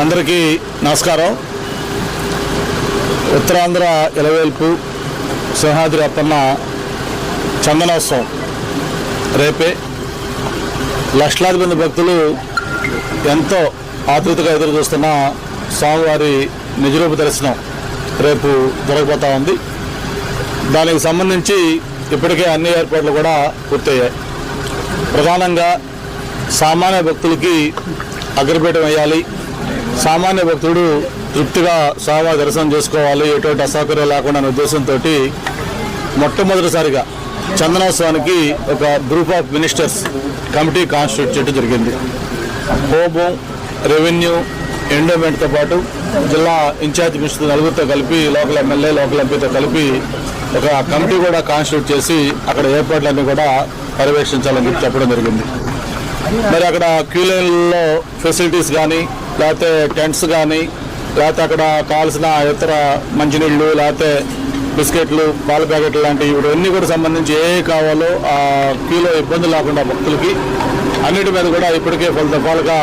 అందరికీ నమస్కారం. ఉత్తరాంధ్ర ఇలవేల్పు సింహాద్రి అప్పన్న చందనోత్సవం రేపే. లక్షలాది మంది భక్తులు ఎంతో ఆతృతగా ఎదురు చూస్తున్న స్వామివారి నిజరూప దర్శనం రేపు జరగబోతా ఉంది. దానికి సంబంధించి ఇప్పటికే అన్ని ఏర్పాట్లు కూడా పూర్తయ్యాయి. ప్రధానంగా సామాన్య భక్తులకి అగ్రపీఠం వేయాలి. సామాన్య భక్తుడు తృప్తిగా స్వామివారి దర్శనం చేసుకోవాలి. ఎటువంటి అసౌకర్యం లేకుండా అనే ఉద్దేశంతో మొట్టమొదటిసారిగా చందనోత్సవానికి ఒక group of ministers committee constitute చేయడం జరిగింది. హోమం రెవెన్యూ ఎండోమెంట్తో పాటు జిల్లా ఇన్ఛార్జ్ మినిస్టర్ నలుగురితో కలిపి లోకల్ ఎమ్మెల్యే లోకల్ ఎంపీతో కలిపి ఒక కమిటీ కూడా కాన్స్టిట్యూట్ చేసి అక్కడ ఏర్పాట్లన్నీ కూడా పర్యవేక్షించాలని చెప్పి చెప్పడం జరిగింది. మరి అక్కడ క్యూలైన్లో ఫెసిలిటీస్ కానీ లేకపోతే టెంట్స్ కానీ లేకపోతే అక్కడ కావాల్సిన ఇతర మంచినీళ్ళు లేకపోతే బిస్కెట్లు పాల ప్యాకెట్లు లాంటివి ఇవన్నీ కూడా సంబంధించి ఏ కావాలో ఆ క్యూలో ఇబ్బంది లేకుండా భక్తులకి అన్నిటి మీద కూడా ఇప్పటికే పలు దఫాలుగా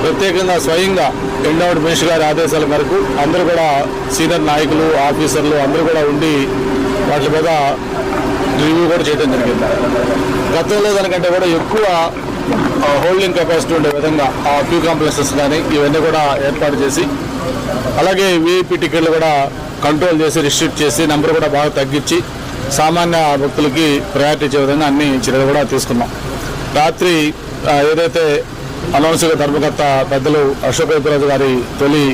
ప్రత్యేకంగా స్వయంగా ఎండౌట్ మినిస్టర్ గారి ఆదేశాల మేరకు అందరూ కూడా సీనియర్ నాయకులు ఆఫీసర్లు అందరూ కూడా ఉండి వాటి మీద రివ్యూ కూడా చేయడం జరిగింది. గతంలో దానికంటే కూడా ఎక్కువ హోల్డింగ్ కెపాసిటీ ఉండే విధంగా ఆ క్యూ కాంప్లెక్సెస్ కానీ ఇవన్నీ కూడా ఏర్పాటు చేసి అలాగే వీఐపీ టికెట్లు కూడా కంట్రోల్ చేసి రిస్ట్రిక్ట్ చేసి నెంబర్ కూడా బాగా తగ్గించి సామాన్య భక్తులకి ప్రయారిటీ ఇచ్చే విధంగా అన్ని చర్యలు కూడా తీసుకున్నాం. రాత్రి ఏదైతే అనౌన్స్గా ధర్మకర్త పెద్దలు అశోక్ గజపతిరాజు గారి తొలి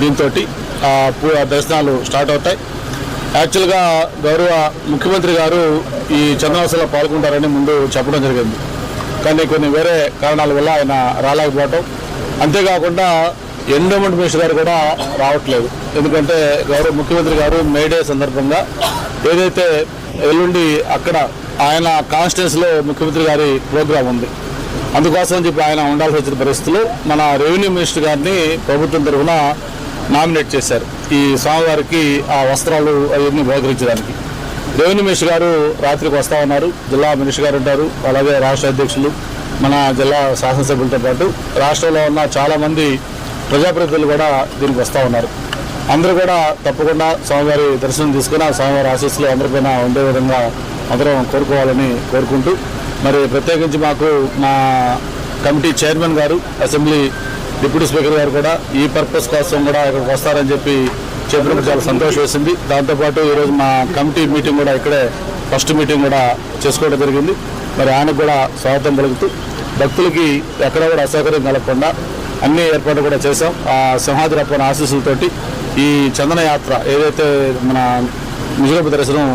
దీంతో దర్శనాలు స్టార్ట్ అవుతాయి. యాక్చువల్గా గౌరవ ముఖ్యమంత్రి గారు ఈ చంద్రవాసంలో పాల్గొంటారని ముందు చెప్పడం జరిగింది. కానీ కొన్ని వేరే కారణాల వల్ల ఆయన రాలేకపోవటం. అంతేకాకుండా ఎండోమెంట్ మినిస్టర్ గారు కూడా రావట్లేదు. ఎందుకంటే గౌరవ ముఖ్యమంత్రి గారు మేడే సందర్భంగా ఏదైతే ఎల్లుండి అక్కడ ఆయన కాన్స్టిట్యున్సీలో ముఖ్యమంత్రి గారి ప్రోగ్రాం ఉంది. అందుకోసం చెప్పి ఆయన ఉండాల్సి వచ్చిన పరిస్థితులు మన రెవెన్యూ మినిస్టర్ గారిని ప్రభుత్వం తరఫున నామినేట్ చేశారు. ఈ స్వామివారికి ఆ వస్త్రాలు అవన్నీ బహుకరించడానికి. రెవెన్యూ మినిస్టర్ గారు రాత్రికి వస్తా ఉన్నారు. జిల్లా మినిస్టర్ గారు ఉంటారు. అలాగే రాష్ట్ర అధ్యక్షులు మన జిల్లా శాసనసభ్యులతో పాటు రాష్ట్రంలో ఉన్న చాలామంది ప్రజాప్రతినిధులు కూడా దీనికి వస్తూ ఉన్నారు. అందరూ కూడా తప్పకుండా స్వామివారి దర్శనం తీసుకుని ఆ స్వామివారి ఆశీస్సులు అందరిపైన ఉండే విధంగా అందరం కోరుకోవాలని కోరుకుంటూ మరి ప్రత్యేకించి మాకు మా కమిటీ చైర్మన్ గారు అసెంబ్లీ డిప్యూటీ స్పీకర్ గారు కూడా ఈ పర్పస్ కోసం కూడా ఇక్కడికి వస్తారని చెప్పి చెప్పినప్పుడు చాలా సంతోషం వేసింది. దాంతోపాటు ఈరోజు మా కమిటీ మీటింగ్ కూడా ఇక్కడే ఫస్ట్ మీటింగ్ కూడా చేసుకోవడం జరిగింది. మరి ఆయనకు కూడా స్వాగతం పలుకుతూ భక్తులకి ఎక్కడ కూడా అసౌకర్యం కలగకుండా అన్ని ఏర్పాట్లు కూడా చేశాం. ఆ సింహాద్రి అప్పన ఆశీస్సులతోటి ఈ చందన యాత్ర ఏదైతే మన నిజరూప దర్శనం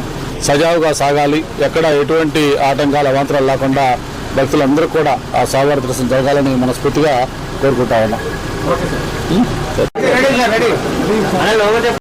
సజావుగా సాగాలి ఎక్కడ ఎటువంటి ఆటంకాలు అవాంతరాలు లేకుండా భక్తులందరూ కూడా ఆ స్వామివారి దర్శనం జరగాలని మనస్ఫూర్తిగా కోరుకుంటా ఉన్నాం. రెడీ.